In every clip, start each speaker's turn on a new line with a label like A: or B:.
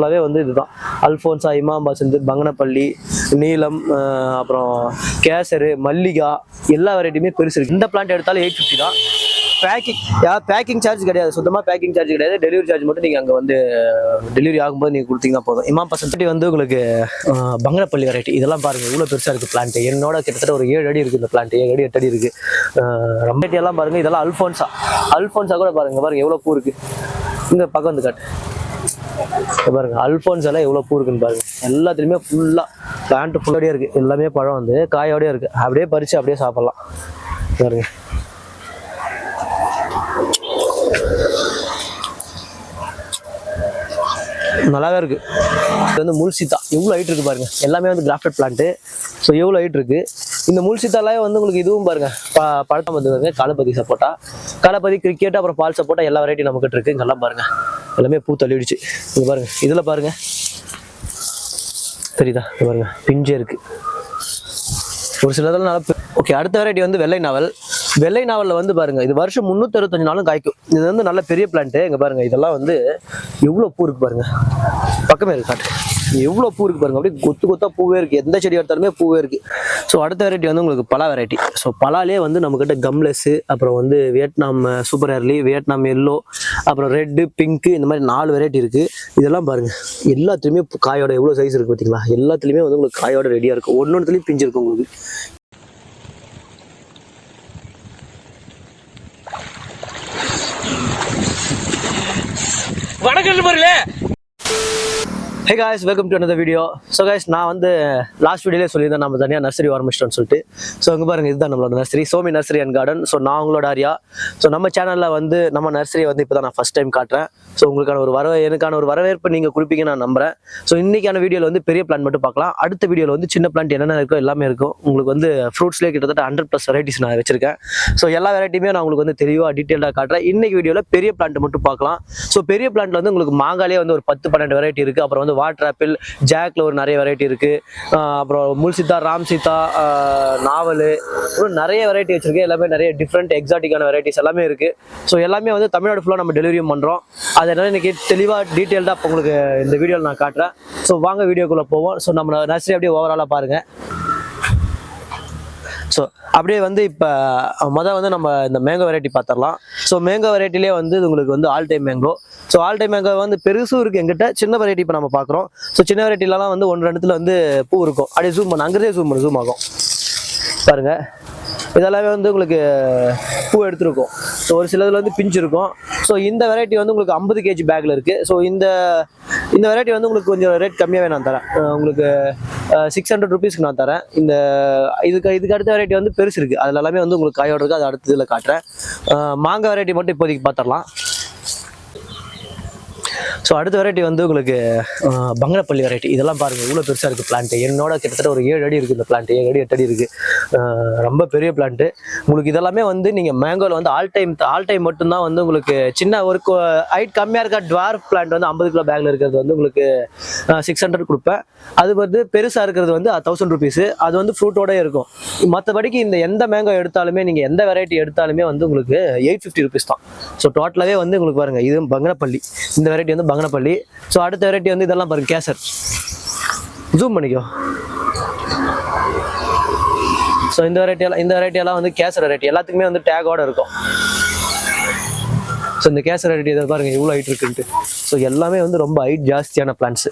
A: ஃபுல்லாகவே வந்து இதுதான். அல்ஃபோன்ஸா இமாம் பசந்த் பங்கனப்பள்ளி நீலம் அப்புறம் கேசரு மல்லிகா எல்லா வெரைட்டியுமே பெருசு இருக்குது இந்த பிளான்ட் எடுத்தாலும் எயிட் ஃபிஃப்டி தான். பேக்கிங் யார் பேக்கிங் சார்ஜ் கிடையாது. சுத்தமாக பேக்கிங் சார்ஜ் கிடையாது. டெலிவரி சார்ஜ் மட்டும் நீங்கள் அங்கே வந்து டெலிவரி ஆகும்போது நீங்கள் கொடுத்தீங்கன்னா போதும். இமாம் பசந்த் வந்து உங்களுக்கு பங்கனப்பள்ளி வெரைட்டி இதெல்லாம் பாருங்கள் இவ்வளோ பெருசாக இருக்குது பிளான்ட் என்னோட கிட்டத்தட்ட ஒரு ஏழு அடி இருக்குது இந்த பிளான்ட் ஏழு அடி எட்டு அடி இருக்குது ரொம்ப எல்லாம் பாருங்கள் இதெல்லாம் அல்ஃபோன்ஸா அல்ஃபோன்ஸா கூட பாருங்கள் பாருங்கள் எவ்வளோ பூ இருக்குது இங்கே பக்கம் வந்து காட்டு. பாருங்க அல்போன்ஸ் எல்லாம் எவ்வளோ பூ இருக்குன்னு பாருங்க. எல்லாத்துலேயுமே ஃபுல்லாக பிளான்ட் ஃபுல்லோடய இருக்குது எல்லாமே பழம் வந்து காயோடய இருக்குது அப்படியே பறித்து அப்படியே சாப்பிட்லாம். பாருங்க. நல்லாவே இருக்கு. இது வந்து முல்சித்தா. எவ்வளோ ஹைட் இருக்கு பாருங்க. எல்லாமே வந்து கிராஃப்டட் பிளான்ட்டு ஸோ எவ்வளோ ஹைட் இருக்கு? இந்த முல்சித்தாலே வந்து உங்களுக்கு இதுவும் பாருங்க. ப பழக்கம் வந்து பாருங்க. காலப்பதி சப்போட்டா காலப்பதி கிரிக்கெட் அப்புறம் பால் சப்போட்டா எல்லா வெரைட்டி நம்மகிட்ட இருக்கு. இங்கெல்லாம் பாருங்க. எல்லாமே பூ தள்ளிடுச்சு. இங்கே பாருங்க. இதில் பாருங்க. தெரியுதா? இங்க பாருங்க. பிஞ்சே இருக்கு. ஒரு சிலதெல்லாம் நல்லா ஓகே அடுத்த வெரைட்டி வந்து வெள்ளை நாவல். வெள்ளை நாவலில் வந்து பாருங்க இது வருஷம் முந்நூற்றறுபத்தஞ்சு நாளும் காய்க்கும். இது வந்து நல்ல பெரிய பிளான்ட்டு இங்கே பாருங்க இதெல்லாம் வந்து எவ்வளோ பூ இருக்கு பாருங்க. பக்கமே இருக்கு காட்டு. எவ்வளோ பூ இருக்கு பாருங்க. அப்படியே கொத்து கொத்தா பூவே இருக்கு. எந்த செடி எடுத்தாலுமே பூவே இருக்கு. ஸோ அடுத்த வெரைட்டி வந்து உங்களுக்கு பலா வெரைட்டி ஸோ பலாலே வந்து நம்மக்கிட்ட கம்லெஸ்ஸு அப்புறம் வந்து Vietnam super early Vietnam yellow அப்புறம் ரெட்டு பிங்க்கு இந்த மாதிரி நாலு வெரைட்டி இருக்கு. இதெல்லாம் பாருங்க. எல்லாத்துலேயுமே காயோட எவ்வளோ சைஸ் இருக்கு பார்த்தீங்களா எல்லாத்துலேயுமே வந்து உங்களுக்கு காயோட ரெடியாக இருக்கும். ஒன்னொன்றுலையும் பிஞ்சு இருக்கும் உங்களுக்கு.
B: வணக்கம் நண்பர்களே.
A: Hey guys welcome to another video so guys நான் வந்து லாஸ்ட் வீடியோலே சொல்லியிருந்தேன் நம்ம தனியாக நர்சரி ஆரம்பிச்சிட்டோம்னு சொல்லிட்டு. ஸோ இங்கே பாருங்க இதுதான் நம்மளோட nursery Somi nursery and garden so நான் உங்களோட ஆரியா ஸோ நம்ம சேனலில் வந்து நம்ம நர்சரி வந்து இப்போ தான் நான் ஃபஸ்ட் டைம் காட்டுறேன். ஸோ உங்களுக்கான ஒரு வரவே எனக்கான ஒரு வரவேற்பு நீங்கள் கொடுப்பீங்கன்னு நான் நம்புறேன். ஸோ இன்னைக்கான வீடியோவில் வந்து பெரிய பிளான் மட்டும் பார்க்கலாம். அடுத்த வீடியோவில் வந்து சின்ன பிளான்ட் என்னென்ன இருக்கோ எல்லாமே இருக்கும். உங்களுக்கு வந்து ஃப்ரூட்ஸ்லேயே கிட்டத்தட்ட ஹண்ட்ரட் ப்ளஸ் வெரைட்டிஸ் நான் வச்சிருக்கேன். ஸோ எல்லா வெரைட்டியுமே நான் உங்களுக்கு வந்து தெளிவாக டீட்டெயிலாக காட்டுறேன். இன்னைக்கு வீடியோவில் பெரிய பிளான்ட் மட்டும் பார்க்கலாம். ஸோ பெரிய பிளான்ட்டில் வந்து உங்களுக்கு மாங்காலே வந்து ஒரு பத்து பன்னெண்டு வெரைட்டி இருக்குது அப்புறம் வந்து வாட்டர் ஆப்பிள் ஜாக்ல ஒரு நிறைய வெரைட்டி இருக்குது அப்புறம் முல்சித்தா ராம் சீதா நாவல் இன்னும் நிறைய வெரைட்டி வச்சிருக்கேன் எல்லாமே நிறைய டிஃப்ரெண்ட் எக்ஸாட்டிக்கான வெரைட்டிஸ் எல்லாமே இருக்குது ஸோ எல்லாமே வந்து தமிழ்நாடு ஃபுல்லாக நம்ம டெலிவரியும் பண்ணுறோம் அது என்ன இன்னைக்கு தெளிவாக டீட்டெயில்டாக உங்களுக்கு இந்த வீடியோவில் நான் காட்டுறேன். ஸோ வாங்க வீடியோக்குள்ளே போவோம். ஸோ நம்ம நர்சரி அப்படியே ஓவராலாக பாருங்கள் ஸோ அப்படியே வந்து இப்போ மொதல் வந்து நம்ம இந்த மேங்கோ வெரைட்டி பார்த்துடலாம் ஸோ மேங்கோ வெரைட்டிலே வந்து இது உங்களுக்கு வந்து all time mango so all time mango வந்து பெருசும் இருக்குது எங்கிட்ட. சின்ன வெரைட்டி இப்போ நம்ம பார்க்குறோம் ஸோ சின்ன வெரைட்டிலலாம் வந்து ஒன்று ரெண்டுத்தில் வந்து பூ இருக்கும். அப்படியே ஜூம் பண்ண. அங்கேயே ஜூம் பண்ணு. ஜூம் ஆகும். பாருங்கள் இதெல்லாமே வந்து உங்களுக்கு பூ எடுத்திருக்கும். ஸோ ஒரு சிலதில் வந்து பிஞ்சு இருக்கும். ஸோ இந்த வெரைட்டி வந்து உங்களுக்கு ஐம்பது கேஜி பேக்கில் இருக்குது ஸோ இந்த இந்த வெரைட்டி வந்து உங்களுக்கு கொஞ்சம் ரேட் கம்மியாகவே நான் தரேன். உங்களுக்கு சிக்ஸ் ஹண்ட்ரட் ருபீஸ்க்கு நான் தரேன். இந்த இதுக்கு இதுக்கு அடுத்த வெரைட்டி வந்து பெருசு இருக்குது அதில் எல்லாமே வந்து உங்களுக்கு காயோட இருக்குது அது அடுத்த இதில் காட்டுறேன். மாங்காய் வெரைட்டி மட்டும் இப்போதைக்கு பார்த்துடலாம். ஸோ அடுத்த வெரைட்டி வந்து உங்களுக்கு பங்களப்பள்ளி பங்கனப்பள்ளி வெரைட்டி இதெல்லாம் பாருங்கள் இவ்வளோ பெருசாக இருக்குது பிளான்ட் என்னோட கிட்டத்தட்ட ஒரு ஏழு அடி இருக்குது இந்த பிளான்ட் ஏழு அடி எட்டு அடி இருக்குது ரொம்ப பெரிய பிளான்ட்டு உங்களுக்கு இதெல்லாமே வந்து நீங்கள் மேங்கோவில் வந்து ஆல் டைம் ஆல் டைம் மட்டும்தான் வந்து உங்களுக்கு சின்ன ஒரு ஹைட் கம்மியாக இருக்க டுவார் பிளான்ட் வந்து ஐம்பது கிலோ பேக்கில் இருக்கிறது வந்து உங்களுக்கு சிக்ஸ் ஹண்ட்ரட் கொடுப்பேன். அது வந்து பெருசாக இருக்கிறது வந்து தௌசண்ட் ருபீஸு அது வந்து ஃப்ரூட்டோட இருக்கும். மற்றபடிக்கு இந்த எந்த மேங்கோ எடுத்தாலுமே நீங்கள் எந்த வெரைட்டி எடுத்தாலுமே வந்து உங்களுக்கு எயிட் ஃபிஃப்டி ருபீஸ் தான். ஸோ டோட்டலாகவே வந்து உங்களுக்கு பாருங்கள் இது பங்கனப்பள்ளி. இந்த வெரைட்டி வந்து பங்கனப்பள்ளி. ஸோ அடுத்த வெரைட்டி வந்து இதெல்லாம் பாருங்க கேசர். ஜூம் பண்ணிக்கோ. ஸோ இந்த வெரைட்டி எல்லாம் இந்த வெரைட்டி எல்லாம் வந்து கேசர் வெரைட்டி எல்லாத்துக்குமே வந்து டேகோட இருக்கும். ஸோ இந்த கேசர் வெரைட்டி இதை பாருங்க இவ்வளோ ஹைட் இருக்குன்ட்டு. ஸோ எல்லாமே வந்து ரொம்ப ஹைட் ஜாஸ்தியான பிளான்ஸ்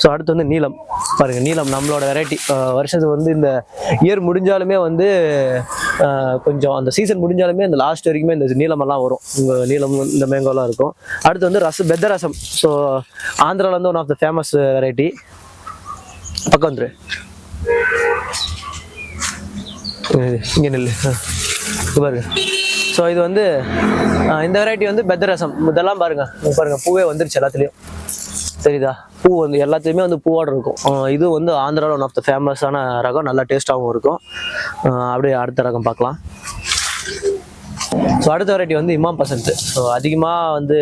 A: ஸோ அடுத்து வந்து நீளம். பாருங்க நீலம் நம்மளோட வெரைட்டி வருஷத்துக்கு வந்து இந்த இயர் முடிஞ்சாலுமே வந்து கொஞ்சம் அந்த சீசன் முடிஞ்சாலுமே இந்த லாஸ்ட் வரைக்குமே இந்த நீளமெல்லாம் வரும். உங்கள் நீளம் இந்த மேங்கோலாம் இருக்கும். அடுத்து வந்து ரசம் பெத்த ரசம். ஸோ ஆந்திராவில் வந்து one of the famous variety பக்கம் வந்துரு. இங்கே நெல் பாருங்க. ஸோ இது வந்து இந்த வெரைட்டி வந்து பெத்த ரசம். இதெல்லாம் பாருங்க. பாருங்க பூவே வந்துருச்சு எல்லாத்துலேயும். சரிதா. பூ வந்து எல்லாத்தையுமே வந்து பூவோட இருக்கும். இது வந்து ஆந்திராவில் ஒன் ஆஃப் த ஃபேமஸான ரகம். நல்லா டேஸ்ட்டாகவும் இருக்கும். அப்படியே அடுத்த ரகம் பார்க்கலாம். ஸோ அடுத்த வெரைட்டி வந்து இமாம் பசந்த். ஸோ அதிகமாக வந்து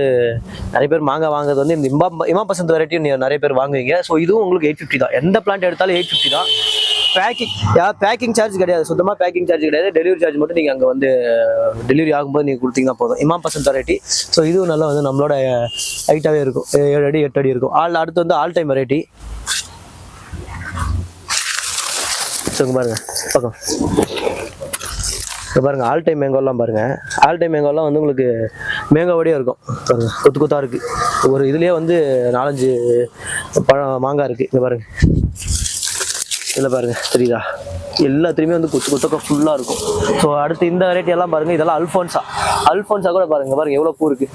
A: நிறைய பேர் மாங்காய் வாங்குறது வந்து இந்த இமாம் இமாம் பசந்த் வெரைட்டி நிறைய பேர் வாங்குவீங்க. ஸோ இதுவும் உங்களுக்கு எயிட் ஃபிஃப்டி தான். எந்த பிளான்ட் எடுத்தாலும் எயிட் ஃபிஃப்டி தான். பேக்கிங் பேக்கிங் சார்ஜ் கிடையாது. சுத்தமாக பேக்கிங் சார்ஜ் கிடையாது. டெலிவரி சார்ஜ் மட்டும் நீங்கள் அங்கே வந்து டெலிவரி ஆகும்போது நீங்கள் கொடுத்தீங்கன்னா போதும். இமாம் பசந்த் வெரைட்டி ஸோ இதுவும் நல்லா வந்து நம்மளோட ஹைட்டாகவே இருக்கும். ஏழு அடி எட்டு அடி இருக்கும். ஆள் அடுத்து வந்து ஆல் டைம் வெரைட்டி ஸோ பாருங்கள் பாருங்க. பக்கம். இப்போ பாருங்கள் ஆல் டைம் மேங்கோலாம் பாருங்கள் ஆல் டைம் மேங்கோலாம் வந்து உங்களுக்கு மேங்கோவோடயே இருக்கும். பாருங்கள் கொத்து கொத்தாக இருக்குது ஒரு இதுலேயே வந்து நாலஞ்சு பழம் மாங்காய் இருக்குது இங்கே பாருங்கள் இதில் பாருங்க தெரியுதா? எல்லாத்துலேயுமே வந்து குத்து குத்துக்க ஃபுல்லாக இருக்கும். ஸோ அடுத்து இந்த வெரைட்டி எல்லாம் பாருங்க இதெல்லாம் அல்ஃபோன்ஸா அல்ஃபோன்ஸா கூட பாருங்க பாருங்கள் பாருங்க எவ்வளோ பூ இருக்கு.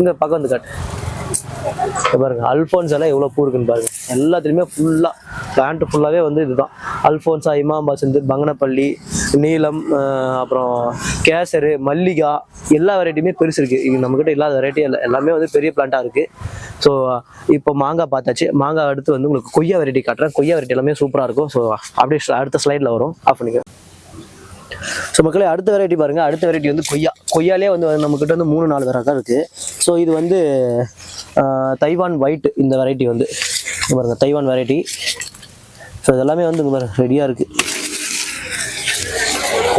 A: இங்க பக்கம் வந்து காட்டு. பாருங்க அல்ஃபோன்ஸ் எல்லாம் எவ்வளோ பூ இருக்குன்னு பாருங்க. எல்லாத்துலேயுமே ஃபுல்லாக பிளான்ட் ஃபுல்லாகவே வந்து இதுதான். அல்ஃபோன்ஸா இமாம்பாசந்து பங்கனப்பள்ளி நீலம் அப்புறம் கேசரு மல்லிகா எல்லா வெரைட்டியுமே பெருசு இருக்குது இது நம்மக்கிட்ட இல்லாத வெரைட்டி இல்லை எல்லாமே வந்து பெரிய பிளான்ட்டாக இருக்குது ஸோ இப்போ மாங்காய் பார்த்தாச்சு. மாங்காய் அடுத்து வந்து உங்களுக்கு கொய்யா வெரைட்டி காட்டுறேன். கொய்யா வெரைட்டி எல்லாமே சூப்பராக இருக்கும். ஸோ அப்படியே அடுத்த ஸ்லைடில் வரும். ஆஃப் பண்ணிக்க. ஸோ மக்களே அடுத்த வெரைட்டி பாருங்கள் அடுத்த வெரைட்டி வந்து கொய்யா. கொய்யாலே வந்து நம்மக்கிட்ட வந்து மூணு நாலு ரகம் இருக்குது ஸோ இது வந்து தைவான் ஒயிட் இந்த வெரைட்டி வந்து. பாருங்க தைவான் வெரைட்டி ஸோ இதெல்லாமே வந்து ரெடியாக இருக்குது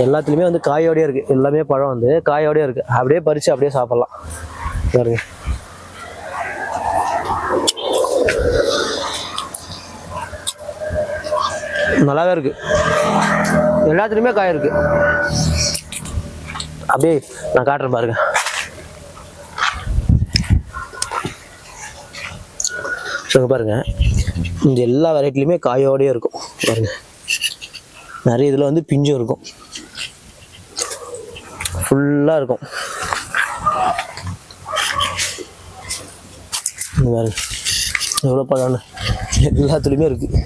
A: எல்லாத்துலேயுமே வந்து காயோடய இருக்குது எல்லாமே பழம் வந்து காயோடய இருக்குது அப்படியே பறித்து அப்படியே சாப்பிட்லாம். பாருங்கள் நல்லாவே இருக்கு. எல்லாத்துலேயுமே காய் இருக்கு. அப்படியே நான் காட்டுறேன் பாருங்க. ஸோ பாருங்க. இந்த எல்லா வெரைட்டிலையுமே காயோடயே இருக்கும். பாருங்க. நிறைய இதில் வந்து பிஞ்சும் இருக்கும். ஃபுல்லாக இருக்கும். இந்த பாருங்க. எவ்வளோ பழம்னு. எல்லாத்துலேயுமே இருக்குது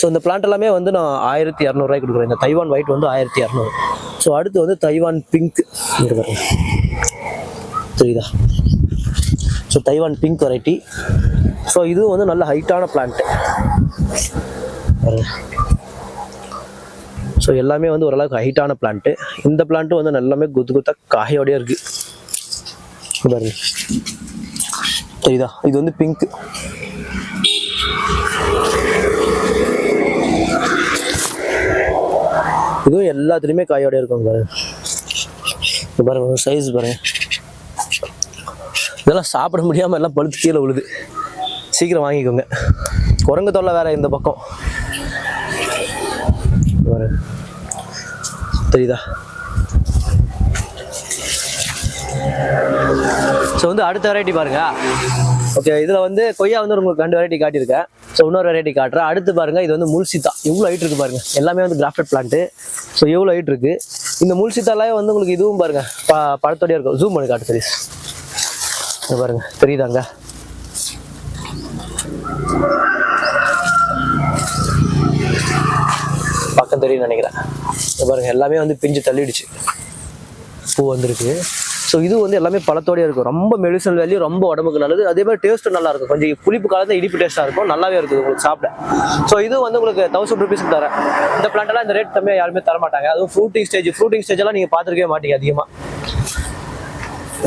A: ஸோ இந்த பிளான்ட் எல்லாமே வந்து நான் ஆயிரத்தி இரநூறுவாய்க்கு கொடுக்குறேன். இந்த தைவான் ஒயிட் வந்து ஆயிரத்தி இரநூறு ஸோ அடுத்து வந்து தைவான் பிங்க் இங்கே பாருங்க. தெரியுதா? So Taiwan pink variety so இதுவும் வந்து நல்ல ஹைட்டான பிளான்ட்டு ஸோ எல்லாமே வந்து ஓரளவுக்கு ஹைட்டான பிளான்ட்டு இந்த பிளான்ட்டும் வந்து நல்லாமே குத்து குத்தா காயோடய இருக்குது பாருங்க. தெரியுதா? இது வந்து பிங்க் இதுவும் எல்லாத்துலேயுமே காயோட இருக்கும் பாருங்க பாருங்க சைஸ் பாருங்க இதெல்லாம் சாப்பிட முடியாமல் எல்லாம் பழுத்து கீழே விழுது. சீக்கிரம் வாங்கிக்கோங்க. குரங்கு தொல்லை வேற இந்த பக்கம். தெரியுதா? ஸோ வந்து அடுத்த வெரைட்டி பாருங்க. ஓகே இதில் வந்து கொய்யா வந்து உங்களுக்கு ரெண்டு வெரைட்டி காட்டியிருக்கேன். ஸோ இன்னொரு வெரைட்டி காட்டுறேன். அடுத்து பாருங்கள் இது வந்து முல்சித்தா. எவ்வளோ ஹைட் இருக்குது பாருங்கள் எல்லாமே வந்து கிராஃப்டட் பிளான்ட்டு ஸோ எவ்வளோ ஹைட் இருக்குது இந்த முல்சித்தாலே வந்து உங்களுக்கு இதுவும் பாருங்கள் ப பழத்தோடய இருக்கும். ஜூம் பண்ணி காட்டு சரி பாருங்கள் பாருங்க. தெரியுதாங்க? பக்கம் தெரியும் நினைக்கிறேன். பாருங்கள் எல்லாமே வந்து பிஞ்சு தள்ளிடுச்சு. பூ வந்திருக்கு. ஸோ இது வந்து எல்லாமே பழத்தோடய இருக்கும். ரொம்ப மெடிசனல் வேல்யூ ரொம்ப உடம்புக்கு நல்லது. அதே மாதிரி டேஸ்ட்டும் நல்லா இருக்கும். கொஞ்சம் புளிப்பு காலத்தில் இடிப்பு டேஸ்ட்டாக இருக்கும். நல்லாவே இருக்குது உங்களுக்கு சாப்பிட. ஸோ இது வந்து உங்களுக்கு தௌசண்ட் ருபீஸ்க்கு தரேன். இந்த பிளான்ட்லாம் இந்த ரேட் கம்மியாக யாருமே தர மாட்டாங்க அதுவும் ஃப்ரூட்டிங் ஸ்டேஜ் ஃப்ரூட்டிங் ஸ்டேஜ் எல்லாம் நீங்கள் பார்த்துருக்கவே மாட்டீங்க அதிகமாக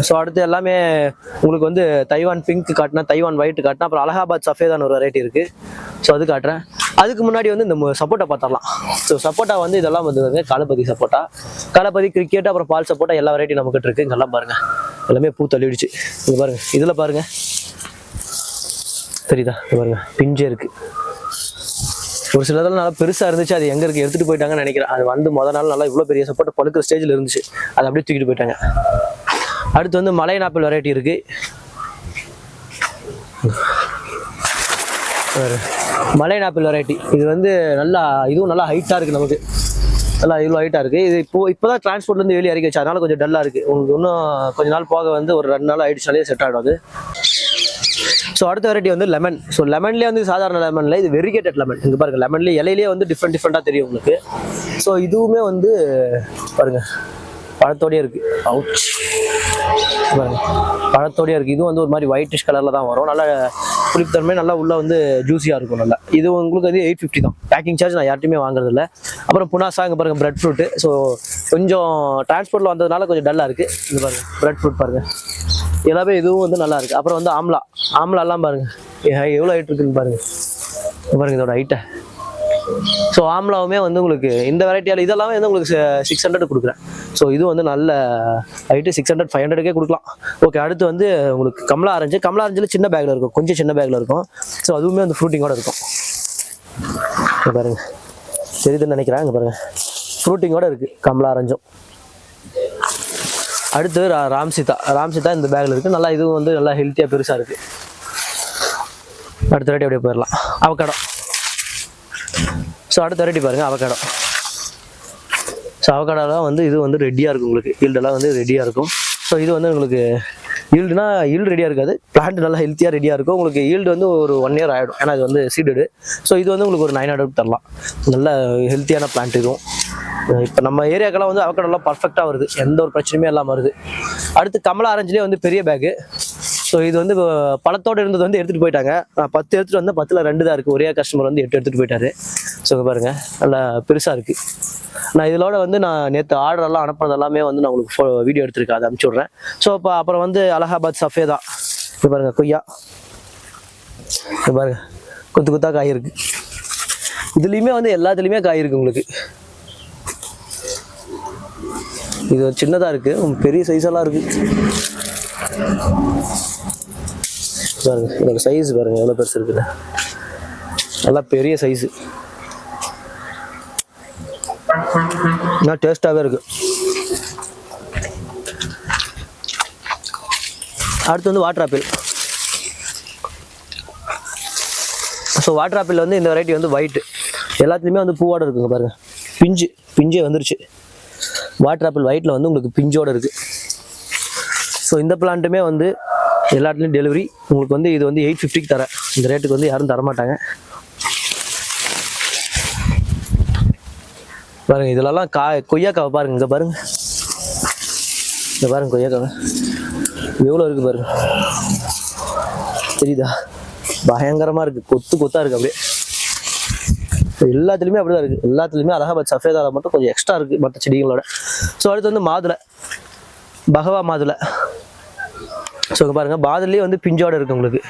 A: ஸோ அடுத்து எல்லாமே உங்களுக்கு வந்து தைவான் பிங்க் காட்டினா தைவான் ஒயிட் காட்டினா அப்புறம் அலகாபாத் சஃபேதான் ஒரு வெரைட்டி இருக்குது ஸோ அது காட்டுறேன். அதுக்கு முன்னாடி வந்து இந்த சப்போட்டா பார்த்துடலாம். ஸோ சப்போட்டா வந்து இதெல்லாம் வந்து காலப்பதி சப்போட்டா. காலப்பதி கிரிக்கெட் அப்புறம் பால் சப்போட்டா எல்லா வெரைட்டி நம்மக்கிட்ட இருக்கு. இங்கெல்லாம் பாருங்க. எல்லாமே பூ தள்ளிடுச்சு. இங்க பாருங்க. இதில் பாருங்க. தெரியுதா? இங்க பாருங்க. பிஞ்சே இருக்கு. ஒரு சிலதெல்லாம் நல்லா பெருசா இருந்துச்சு. அது எங்க இருக்கு? எடுத்துட்டு போயிட்டாங்கன்னு நினைக்கிறேன். அது வந்து முதல் நாள் நல்லா இவ்வளோ பெரிய சப்போட்டா பழுக்கிற ஸ்டேஜில் இருந்துச்சு. அதை அப்படியே தூக்கிட்டு போயிட்டாங்க. அடுத்து வந்து மலையன் ஆப்பிள் வெரைட்டி இருக்கு. மலையன் ஆப்பிள் வெரைட்டி இது வந்து நல்லா இதுவும் நல்லா ஹைட்டாக இருக்குது நமக்கு. நல்லா இவ்வளோ ஹைட்டாக இருக்குது இது இப்போ இப்போ தான் டிரான்ஸ்போர்ட்லேருந்து வெளியே இறக்கி வச்சு அதனால கொஞ்சம் டல்லாக இருக்குது உங்களுக்கு இன்னும் கொஞ்ச நாள் போக வந்து ஒரு ரெண்டு நாள் ஆகிடுச்சாலே செட் ஆகிடும் அது. ஸோ அடுத்த வெரைட்டி வந்து லெமன் ஸோ லெமன்லேயே வந்து சாதாரண லெமனில் இது வெரிகேட்டட் லெமன் இங்கே பாருங்கள் லெமன்லேயே இலையிலே வந்து டிஃப்ரெண்ட் டிஃப்ரெண்ட்டாக தெரியும் உங்களுக்கு. ஸோ இதுவுமே வந்து பாருங்கள் பழத்தோடயே இருக்கு. அவுச் பழத்தோடயே இருக்கு. இதுவும் வந்து ஒரு மாதிரி ஒயிட்டிஷ் கலரில் தான் வரும். நல்லா புளிப்புத்தன்மை நல்லா உள்ள வந்து ஜூஸியாக இருக்கும் நல்லா. இது உங்களுக்கு வந்து எயிட் ஃபிஃப்டி தான். பேக்கிங் சார்ஜ் நான் யார்ட்டையுமே வாங்குறது இல்லை அப்புறம் புனாசா இங்கே பாருங்க பிரெட் ஃப்ரூட்டு ஸோ கொஞ்சம் டிரான்ஸ்போர்ட்டில் வந்ததுனால கொஞ்சம் டல்லாக இருக்குது இது பாருங்க பிரெட் ஃப்ரூட் பாருங்க. எல்லாமே இதுவும் வந்து நல்லா இருக்கு. அப்புறம் வந்து ஆம்லா. ஆம்லாலாம் பாருங்க. எ- எவ்வளோ ஹைட் இருக்குன்னு பாருங்க. பாருங்கள் பாருங்க இதோட ஹைட்டை ஸோ ஆம்லாவுமே வந்து உங்களுக்கு இந்த வெரைட்டியால் இதெல்லாமே வந்து உங்களுக்கு சிக்ஸ் ஹண்ட்ரட் கொடுக்குறேன். ஸோ இது வந்து நல்ல ஹைட்டு சிக்ஸ் ஹண்ட்ரட் ஃபைவ் ஹண்ட்ரட்கே கொடுக்கலாம். ஓகே அடுத்து வந்து உங்களுக்கு கமலா ஆரஞ்சு. கமலா ஆரஞ்சில் சின்ன பேக்கில் இருக்கும். கொஞ்சம் சின்ன பேக்கில் இருக்கும். ஸோ அதுவுமே வந்து ஃப்ரூட்டிங்கோட இருக்கும். இங்க பாருங்க. தெரியுதுன்னு நினைக்கிறேன். இங்கே பாருங்க. ஃப்ரூட்டிங்கோட இருக்குது கமலா ஆரஞ்சும். அடுத்து ரா- ராம்சிதா. இந்த பேக்கில் இருக்குது நல்லா இதுவும் வந்து நல்லா ஹெல்த்தியாக பெருசாக இருக்குது அடுத்த ரெடி அப்படியே போயிடலாம். அவக்கடம் ஸோ அடுத்த வெரைட்டி பாருங்கள் அவக்காடோ ஸோ அவக்காடோலாம் வந்து இது வந்து ரெடியாக இருக்கும் உங்களுக்கு. ஈல்டெல்லாம் வந்து ரெடியாக இருக்கும். ஸோ இது வந்து உங்களுக்கு ஈல்டுனா ஈல்டு ரெடியாக இருக்காது. பிளான்ட் நல்லா ஹெல்த்தியாக ரெடியாக இருக்கும். உங்களுக்கு ஈல்டு வந்து ஒரு ஒன் இயர் ஆகிடும் ஏன்னா இது வந்து சீடடு ஸோ இது வந்து உங்களுக்கு ஒரு நைன் ஹண்ட்ரட் தரலாம். நல்ல ஹெல்த்தியான பிளான்ட் இதுவும். இப்போ நம்ம ஏரியாக்கெல்லாம் வந்து அவக்கடெல்லாம் பர்ஃபெக்டாக வருது. எந்த ஒரு பிரச்சனையுமே இல்லாமல் வருது. அடுத்து கமலா ஆரஞ்சுலேயே வந்து பெரிய பேக்கு ஸோ இது வந்து இப்போ இருந்தது வந்து எடுத்துகிட்டு போயிட்டாங்க. நான் பத்து எடுத்துகிட்டு வந்தால் பத்தில் ரெண்டு தான் இருக்குது ஒரே கஸ்டமர் வந்து எட்டு எடுத்துகிட்டு போயிட்டாரு. ஸோ பாருங்கள் பாருங்க. நல்லா பெருசாக இருக்குது நான் இதோட வந்து நான் நேற்று ஆர்டரெல்லாம் அனுப்புனது எல்லாமே வந்து நான் உங்களுக்கு ஃபோ வீடியோ எடுத்திருக்கேன். அதை அனுப்பிச்சி விட்றேன். ஸோ இப்போ அப்புறம் வந்து அலகாபாத் சஃபேதா இப்போ பாருங்க கொய்யா. இது பாருங்க குத்து குத்தா காய் இருக்கு. இதுலேயுமே வந்து எல்லாத்துலேயுமே காய் இருக்குது உங்களுக்கு. இது ஒரு சின்னதாக இருக்குது பெரிய சைஸெல்லாம் இருக்குது பாருங்கள் பாருங்க இதோட சைஸ் பாருங்க எவ்வளோ பெருசு இருக்குன்னு. நல்லா பெரிய சைஸு நல்லா டேஸ்ட்டாகவே இருக்குது அடுத்து வந்து water apple so water apple வந்து இந்த வெரைட்டி வந்து ஒயிட்டு எல்லாத்துலேயுமே வந்து பூவோட இருக்குங்க பாருங்கள் பிஞ்சு பிஞ்சே வந்துருச்சு. வாட்டர் ஆப்பிள் ஒயிட்டில் வந்து உங்களுக்கு பிஞ்சோட இருக்குது ஸோ இந்த பிளான்ட்டுமே வந்து எல்லாத்துலேயும் டெலிவரி உங்களுக்கு வந்து இது வந்து எயிட் ஃபிஃப்டிக்கு தரேன். இந்த ரேட்டுக்கு வந்து யாரும் தரமாட்டாங்க. பாருங்க இதுலலாம் கா கொய்யாக்காவை பாருங்க இங்கே பாருங்க. இந்த பாருங்க கொய்யாக்காவை. எவ்வளோ இருக்கு பாருங்க. தெரியுதா? பயங்கரமாக இருக்குது கொத்து கொத்தா இருக்குது அப்படியே. எல்லாத்துலேயுமே அப்படி தான் இருக்குது எல்லாத்துலேயுமே அலகாபாத் சஃபேதால மட்டும் கொஞ்சம் எக்ஸ்ட்ரா இருக்குது மற்ற செடிகளோட. ஸோ அடுத்து வந்து மாதுளை. பகவா மாதுளை. ஸோ இங்க பாருங்க மாதுளையே வந்து பிஞ்சோட இருக்கு உங்களுக்கு.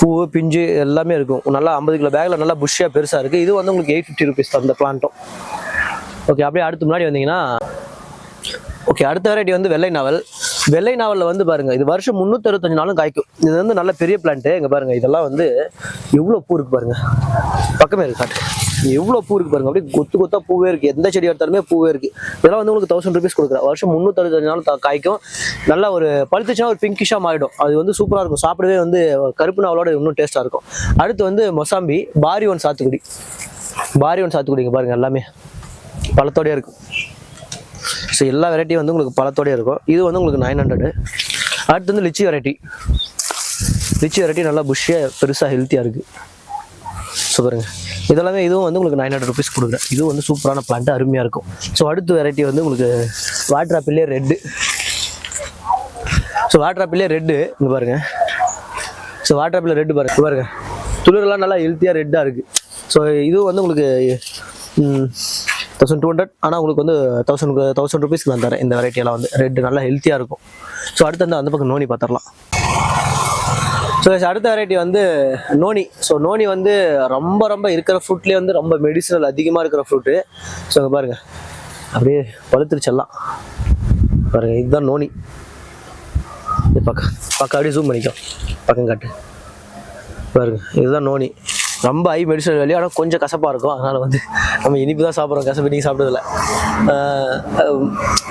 A: பூ பிஞ்சு எல்லாமே இருக்கும். நல்லா ஐம்பது கிலோ பேக்கில் நல்லா புஷ்ஷாக பெருசாக இருக்குது இது வந்து உங்களுக்கு எயிட் ஃபிஃப்டி ருபீஸ் தான் அந்த பிளான்ட்டும் ஓகே அப்படியே அடுத்து முன்னாடி வந்தீங்கன்னா ஓகே அடுத்த வெரைட்டி வந்து வெள்ளை நாவல். வெள்ளை நாவலில் வந்து பாருங்க இது வருஷம் முந்நூற்றறுபத்தஞ்சு நாளும் காய்க்கும். இது வந்து நல்ல பெரிய பிளான்ட்டு இங்கே பாருங்க இதெல்லாம் வந்து எவ்வளோ பூ இருக்கு பாருங்க. பக்கமே இருக்கு காட்டு. எவ்வளோ பூ இருக்கு பாருங்க அப்படியே கொத்து கொத்தா பூவே இருக்கு. எந்த செடி எடுத்தாலுமே பூவே இருக்கு. இதெல்லாம் வந்து உங்களுக்கு தௌசண்ட் ருபீஸ் கொடுக்குறேன். வருஷம் முந்நூற்றறுபத்தஞ்சு நாள் காய்க்கும். நல்லா ஒரு பழுத்துச்சுன்னா ஒரு பிங்கிஷாக மாறிடும். அது வந்து சூப்பராக இருக்கும். சாப்பிடவே வந்து கருப்பு நாவலோட இன்னும் டேஸ்ட்டாக இருக்கும். அடுத்து வந்து மொசாம்பி பாரி ஒன் சாத்துக்குடி. பாரி ஒன் சாத்துக்குடிங்க பாருங்க எல்லாமே. பழத்தோடையே இருக்கும். ஸோ எல்லா வெரைட்டியும் வந்து உங்களுக்கு பழத்தோடையே இருக்கும். இது வந்து உங்களுக்கு நைன் ஹண்ட்ரடு அடுத்து வந்து லிச்சி வெரைட்டி லிச்சி வெரைட்டி நல்லா புஷ்ஷியாக பெருசாக ஹெல்த்தியாக இருக்குது ஸோ இதெல்லாமே இதுவும் வந்து உங்களுக்கு நைன் ஹண்ட்ரட் ருபீஸ் கொடுக்குறேன். இதுவும் வந்து சூப்பரான பிளான்ட் அருமையாக இருக்கும். ஸோ அடுத்த வெரைட்டி வந்து உங்களுக்கு வாட்டர் ஆப்பிள்லேயே ரெட்டு ஸோ வாட்டர் ஆப்பிள்லேயே ரெட்டு இங்கே பாருங்கள் ஸோ வாட்டர் ஆப்பிள் ரெட்டு பாருங்க. பாருங்கள் துளிரெல்லாம் நல்லா ஹெல்த்தியாக ரெட்டாக இருக்குது ஸோ இது வந்து உங்களுக்கு தௌசண்ட் டூ ஹண்ட்ரட் ஆனால் உங்களுக்கு வந்து தௌசண்ட் தௌசண்ட் ருபீஸ்க்கு நான் தரேன். இந்த வெரைட்டியெல்லாம் வந்து ரெட் நல்லா ஹெல்த்தியாக இருக்கும். ஸோ அடுத்து வந்து அந்த பக்கம் நோனி பார்த்துடலாம் ஸோ அடுத்த வெரைட்டி வந்து நோனி. ஸோ நோனி வந்து ரொம்ப ரொம்ப இருக்கிற ஃப்ரூட்லேயே வந்து ரொம்ப மெடிசனல் அதிகமாக இருக்கிற ஃப்ரூட்டு ஸோ இங்க பாருங்கள் அப்படியே பழுத்துருச்செல்லாம் பாருங்க இதுதான் நோனி. இது பக்கம் பக்கம் அப்படியே ஜூம் பண்ணிக்கோ பக்கம் காட்டு. பாருங்க இதுதான் நோனி. ரொம்ப ஹை மெடிசனல் வேல்யூ? ஆனால் கொஞ்சம் கசப்பாக இருக்கும். அதனால் வந்து நம்ம இனிப்பு தான் சாப்பிட்றோம். கசப்பு நீங்கள் சாப்பிட்டதில்ல.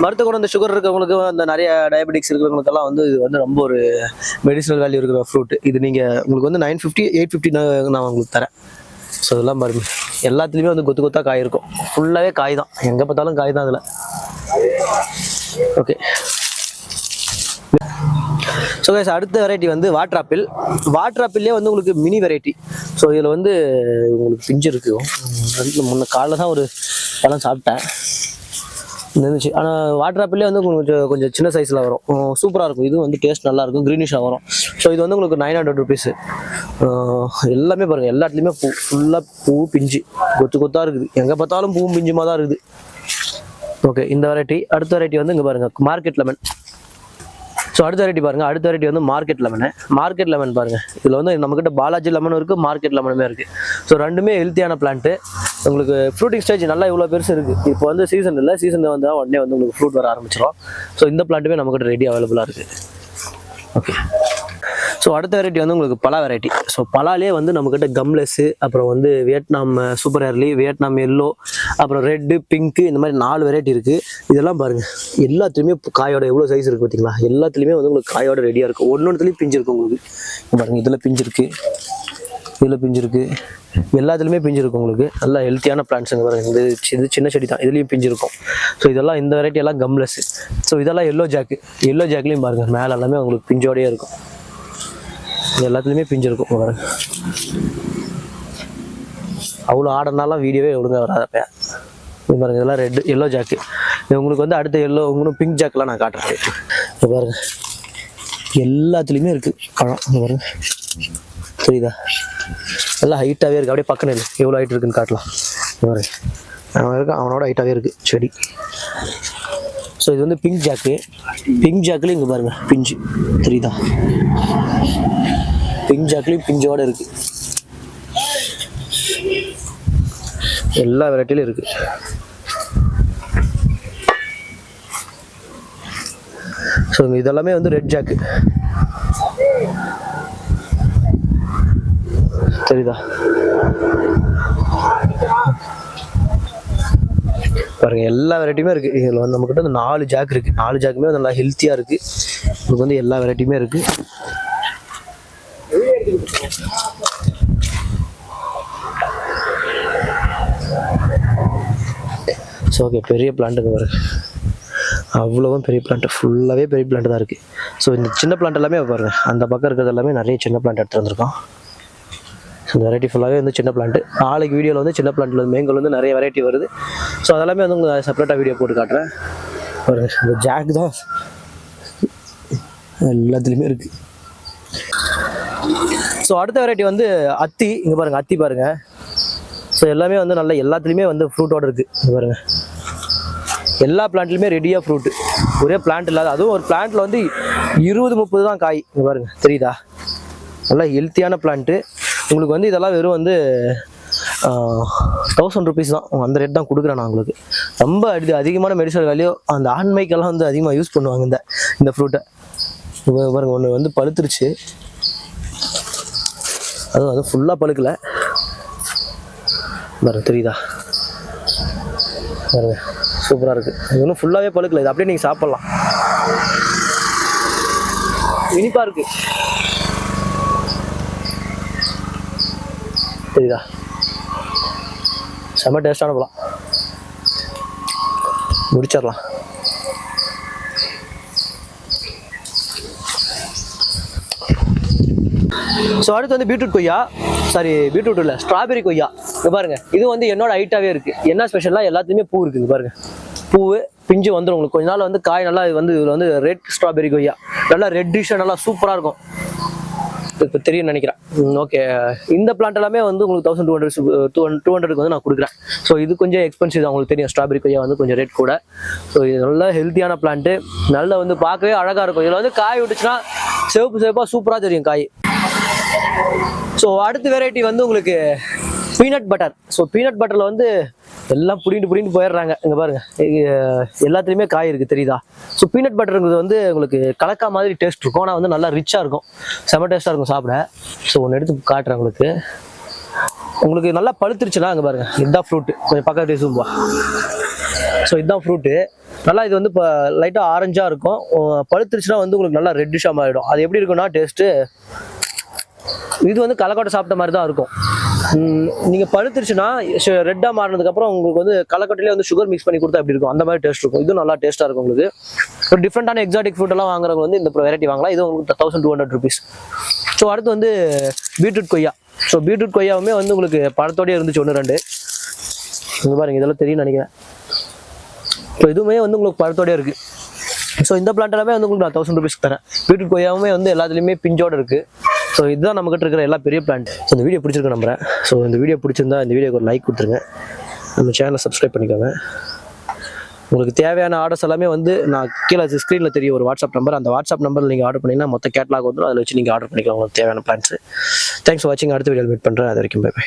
A: மருத்துவ குணம் இந்த சுகர் இருக்கிறவங்களுக்கு அந்த நிறைய டயபெட்டிக்ஸ் இருக்கிறவங்களுக்கெல்லாம் வந்து இது வந்து ரொம்ப ஒரு மெடிசனல் வேல்யூ இருக்கிற ஃப்ரூட் இது நீங்கள் உங்களுக்கு வந்து நைன் ஃபிஃப்டி எயிட் ஃபிஃப்டி நான் உங்களுக்கு தரேன். ஸோ இதெல்லாம் பாருங்க. எல்லாத்துலேயுமே வந்து கொத்து கொத்தாக காய் இருக்கும். ஃபுல்லாகவே காய் தான். எங்கே பார்த்தாலும் காய் தான் அதில். ஓகே ஸோ கைஸ் அடுத்த வெரைட்டி வந்து வாட்டர் ஆப்பிள் வாட்டர் ஆப்பிள்லேயே வந்து உங்களுக்கு மினி வெரைட்டி ஸோ இதில் வந்து உங்களுக்கு பிஞ்சு இருக்கு. முன்ன காலைல தான் ஒரு பழம் சாப்பிட்டேன். இருந்துச்சு. ஆனால் வாட்டர் ஆப்பிளே வந்து கொஞ்சம் கொஞ்சம் சின்ன சைஸில் வரும். சூப்பராக இருக்கும். இது வந்து டேஸ்ட் நல்லா இருக்கும். க்ரீனிஷாக வரும். ஸோ இது வந்து உங்களுக்கு நைன் ஹண்ட்ரட் ருபீஸு எல்லாமே பாருங்கள் எல்லாத்துலேயுமே பூ ஃபுல்லாக பூ பிஞ்சு. கொத்து கொத்தாக இருக்குது. எங்கே பார்த்தாலும் பூ பிஞ்சுமா தான் இருக்குது. ஓகே இந்த வெரைட்டி அடுத்த வெரைட்டி வந்து இங்கே பாருங்கள் மார்க்கெட் லெமன் ஸோ அடுத்த வெரைட்டி பாருங்கள் அடுத்த வெரைட்டி வந்து மார்க்கெட் லெமனு மார்க்கெட் லெமன் பாருங்கள் இதில் வந்து நம்மக்கிட்ட பாலாஜி லெமனும் இருக்குது மார்க்கெட் லெமனுமே இருக்குது ஸோ ரெண்டுமே ஹெல்த்தியான பிளான்ட்டு உங்களுக்கு ஃப்ரூட்டிங் ஸ்டேஜ் நல்லா இவ்வளோ பெருசு இருக்குது இப்போ வந்து சீசன் இல்லை. சீசன் வந்து உடனே வந்து உங்களுக்கு ஃப்ரூட் வர ஆரம்பிச்சிடும் ஸோ இந்த பிளான்ட்டுமே நம்மக்கிட்ட ரெடி அவைலபிளாக இருக்குது ஓகே ஸோ அடுத்த வெரைட்டி வந்து உங்களுக்கு பலா வெரைட்டி ஸோ பலாலே வந்து நம்மக்கிட்ட கம்லெஸ்ஸு அப்புறம் வந்து Vietnam super early Vietnam yellow அப்புறம் ரெட்டு பிங்க்கு இந்த மாதிரி நாலு வெரைட்டி இருக்குது இதெல்லாம் பாருங்கள் எல்லாத்துலேயுமே காயோட எவ்வளோ சைஸ் இருக்குது பார்த்தீங்களா எல்லாத்துலேயுமே வந்து உங்களுக்கு காயோட ரெடியாக இருக்கும் ஒன்று ஒன்றுலேயும் பிஞ்சு இருக்குது உங்களுக்கு. பாருங்கள் இதில் பிஞ்சு இருக்குது இதில் பிஞ்சு இருக்குது எல்லாத்துலேயுமே பிஞ்சு இருக்கும் உங்களுக்கு. நல்லா ஹெல்த்தியான பிளான்ஸுங்க பாருங்க. இது இது சின்ன செடி தான். இதுலேயும் பிஞ்சு இருக்கும். ஸோ இதெல்லாம் இந்த வெரைட்டி எல்லாம் கம்லெஸ் ஸோ இதெல்லாம் எல்லோ ஜாக்கு எல்லோ ஜாக்லேயும் பாருங்கள் மேலே எல்லாமே உங்களுக்கு பிஞ்சோடையே இருக்கும். இது எல்லாத்துலேயுமே பிஞ்சு இருக்கும் பாருங்க அவ்வளோ ஆடனாலாம் வீடியோவே ஒழுங்காக வராதப்ப இது பாருங்க இதெல்லாம் ரெட் எல்லோ ஜாக்கு இது உங்களுக்கு வந்து அடுத்த எல்லோ உங்களுக்கு பிங்க் ஜாக்கெலாம் நான் காட்டுறேன். இது பாருங்க. எல்லாத்துலேயுமே இருக்குது பழம் இது பாருங்க. புரியுதா நல்லா ஹைட்டாகவே இருக்குது அப்படியே பக்கம் இல்லை எவ்வளோ ஹைட் இருக்குன்னு காட்டலாம். இது பாருங்க. அவன் இருக்கு அவனோட ஹைட்டாகவே இருக்குது செடி. ஸோ இது வந்து பிங்க் ஜாக்கு பிங்க் ஜாக்குலேயும் இங்கே பாருங்க. பிஞ்சு தெரியுதா? பிங்க் ஜாக்லேயும் பிஞ்சோட இருக்குது எல்லா வெரைட்டிலையும் இருக்குது ஸோ இதெல்லாமே வந்து ரெட் ஜாக்கு தெரியுதா? பாருங்க எல்லா வெரைட்டியுமே இருக்கு. இதில் வந்து நம்மக்கிட்ட வந்து நாலு ஜாக் இருக்கு. நாலு ஜாக்குமே வந்து நல்லா ஹெல்த்தியா இருக்கு. உங்களுக்கு வந்து எல்லா வெரைட்டியுமே இருக்கு. ஸோ ஓகே பெரிய பிளான்ட்டுங்க பாருங்க. அவ்வளோவும் பெரிய பிளான்ட் ஃபுல்லாகவே பெரிய பிளான்ட் தான் இருக்குது ஸோ இந்த சின்ன பிளான்ட் எல்லாமே பாருங்க அந்த பக்கம் இருக்கிறது எல்லாமே நிறைய சின்ன பிளான்ட் எடுத்துகிட்டு வந்திருக்கோம். இந்த வெரைட்டி ஃபுல்லாகவே வந்து சின்ன பிளான்ட் நாளைக்கு வீடியோவில் வந்து சின்ன பிளான்ட்ல வந்து மேங்கல் வந்து நிறைய வெரைட்டி வருது. ஸோ அதெல்லாமே வந்து உங்களுக்கு செப்பரேட்டாக வீடியோ போட்டு காட்டுறேன். ஒரு இந்த ஜாக் தான். எல்லாத்துலேயுமே இருக்குது ஸோ அடுத்த வெரைட்டி வந்து அத்தி. இங்கே பாருங்கள் அத்தி பாருங்கள் ஸோ எல்லாமே வந்து நல்ல எல்லாத்துலேயுமே வந்து ஃப்ரூட்டோட இருக்குது இங்கே எல்லா பிளான்ட்லையுமே ரெடியாக ஃப்ரூட்டு ஒரே பிளான்ட் இல்லாத அதுவும் ஒரு பிளான்ட்டில் வந்து இருபது முப்பது தான் காய். இங்கே பாருங்கள் தெரியுதா? நல்லா ஹெல்த்தியான பிளான்ட்டு உங்களுக்கு வந்து இதெல்லாம் வெறும் வந்து தௌசண்ட் ருபீஸ் தான். அந்த ரேட் தான் கொடுக்குறேன் நான் உங்களுக்கு. ரொம்ப அடி அதிகமான மெடிசல் வேல்யூ அந்த ஆண்மைக்கெல்லாம் வந்து அதிகமாக யூஸ் பண்ணுவாங்க இந்த இந்த ஃப்ரூட்டை பாருங்க ஒன்று வந்து பழுத்துருச்சு. அதுவும் அது ஃபுல்லாக பழுக்கல. பாருங்க தெரியுதா? பாருங்க சூப்பராக இருக்குது இது ஒன்றும் ஃபுல்லாகவே பழுக்கல. இது அப்படியே நீங்கள் சாப்பிட்லாம். இனிப்பாக இருக்குது தெரியுதா? செம்ம டேஸ்டான பழம். முடிச்சிடலாம். ஸோ அடுத்து வந்து பீட்ரூட் கொய்யா. சாரி பீட்ரூட் இல்லை ஸ்ட்ராபெரி கொய்யா. இங்க பாருங்கள் இது வந்து என்னோட ஹைட்டாகவே இருக்குது என்ன ஸ்பெஷலாக எல்லாத்துலேயுமே பூ இருக்குது பாருங்கள் பாருங்க. பூவு பிஞ்சு வந்துடும் உங்களுக்கு. கொஞ்ச நாள் வந்து காய் நல்லா இது வந்து இதில் வந்து ரெட் ஸ்ட்ராபெரி கொய்யா. நல்லா ரெட்டிஷாக நல்லா சூப்பராக இருக்கும். இப்போ தெரியும்னு நினைக்கிறேன். ஓகே இந்த பிளான்ட் எல்லாமே வந்து உங்களுக்கு thousand two hundred two two ஹண்ட்ரடுக்கு வந்து நான் கொடுக்குறேன். ஸோ இது கொஞ்சம் எக்ஸ்பென்சிவ் தான். உங்களுக்கு தெரியும் ஸ்ட்ராபெரி கொய்யா வந்து கொஞ்சம் ரேட் கூட. ஸோ இது நல்ல ஹெல்த்தியான பிளான்ட்டு நல்லா வந்து பார்க்கவே அழகாக இருக்கும். இதில் வந்து காய் விட்டுச்சுன்னா சிவப்பு சிவப்பாக சூப்பராக தெரியும் காய். ஸோ அடுத்த வெரைட்டி வந்து உங்களுக்கு பீனட் பட்டர் ஸோ பீனட் பட்டரில் வந்து எல்லாம் புடிண்டு புடிண்டு போயிடுறாங்க. இங்கே பாருங்க. எல்லாத்துலேயுமே காய் இருக்குது தெரியுதா? ஸோ பீனட் பட்டருங்கிறது வந்து உங்களுக்கு கலக்கா மாதிரி டேஸ்ட் இருக்கும். ஆனால் வந்து நல்லா ரிச்சாக இருக்கும். செம டேஸ்ட்டாக இருக்கும் சாப்பிட. ஸோ ஒன்று எடுத்து காட்டுறேன் உங்களுக்கு. உங்களுக்கு நல்லா பழுத்துருச்சுன்னா அங்கே பாருங்க. இதுதான் ஃப்ரூட்டு கொஞ்சம் பக்கத்து சூம்பா ஸோ இதுதான் ஃப்ரூட்டு நல்லா இது வந்து இப்போ லைட்டாக ஆரஞ்சாக இருக்கும். பழுத்துருச்சுன்னா வந்து உங்களுக்கு நல்லா ரெட்டிஷாக மாறிடும். அது எப்படி இருக்குன்னா டேஸ்ட்டு இது வந்து கலக்கோட்டை சாப்பிட்ட மாதிரி தான் இருக்கும். நீங்கள் பழுத்துருச்சுன்னா ரெட்டாக மாறினதுக்கப்புறம் உங்களுக்கு வந்து கலக்கட்டிலே வந்து சுகர் மிக்ஸ் பண்ணி கொடுத்தா எப்படி இருக்கும்? அந்த மாதிரி டேஸ்ட் இருக்கும். இதுவும் நல்லா டேஸ்ட்டாக இருக்கும் உங்களுக்கு. ஒரு டிஃப்ரெண்டான எக்ஸாட்டிக் ஃப்ரூட் வாங்குறவங்க வந்து இந்த வெரைட்டி வாங்கலாம். இது உங்களுக்கு thousand two hundred rupees so அடுத்து வந்து பீட்ரூட் கொய்யா. ஸோ பீட்ரூட் கொய்யாவுமே வந்து உங்களுக்கு பழத்தோடய இருந்துச்சு ஒன்று ரெண்டு. இது பாருங்க இதெல்லாம் தெரியும் நினைக்கிறேன். ஸோ இதுவுமே வந்து உங்களுக்கு பழத்தோடய இருக்குது ஸோ இந்த பிளான்ட் எல்லாமே வந்து உங்களுக்கு நான் தௌசண்ட் ருபீஸ்க்கு தரேன். பீட்ரூட் கொய்யாவுமே வந்து எல்லாத்துலேயுமே பிஞ்சோட இருக்குது ஸோ இதுதான் நம்மகிட்ட இருக்கிற எல்லா பெரிய பிளான் ஸோ இந்த வீடியோ பிடிச்சிருக்கு நம்புறேன். ஸோ இந்த வீடியோ பிடிச்சிருந்தா இந்த வீடியோக்கு ஒரு லைக் கொடுத்துருங்க. நம்ம சேனலை சப்ஸ்கிரைப் பண்ணிக்கோங்க. உங்களுக்கு தேவையான ஆர்டர்ஸ் எல்லாமே வந்து நான் கீழே ஸ்க்ரீனில் தெரியும். ஒரு வாட்ஸ்அப் நம்பர் அந்த வாட்ஸ்அப் நம்பரில் நீங்கள் ஆர்டர் பண்ணிங்கன்னா மொத்த கேட்லாக் வந்துடும் அதில் வச்சு நீங்கள் ஆர்டர் பண்ணிக்கலாம். உங்களுக்கு தேவையான பிளான்ஸ் தேங்க்ஸ் ஃபார் வாட்சிங் அடுத்த வீடியோ மீட் பண்ணுறேன் அது வரைக்கும் பை பை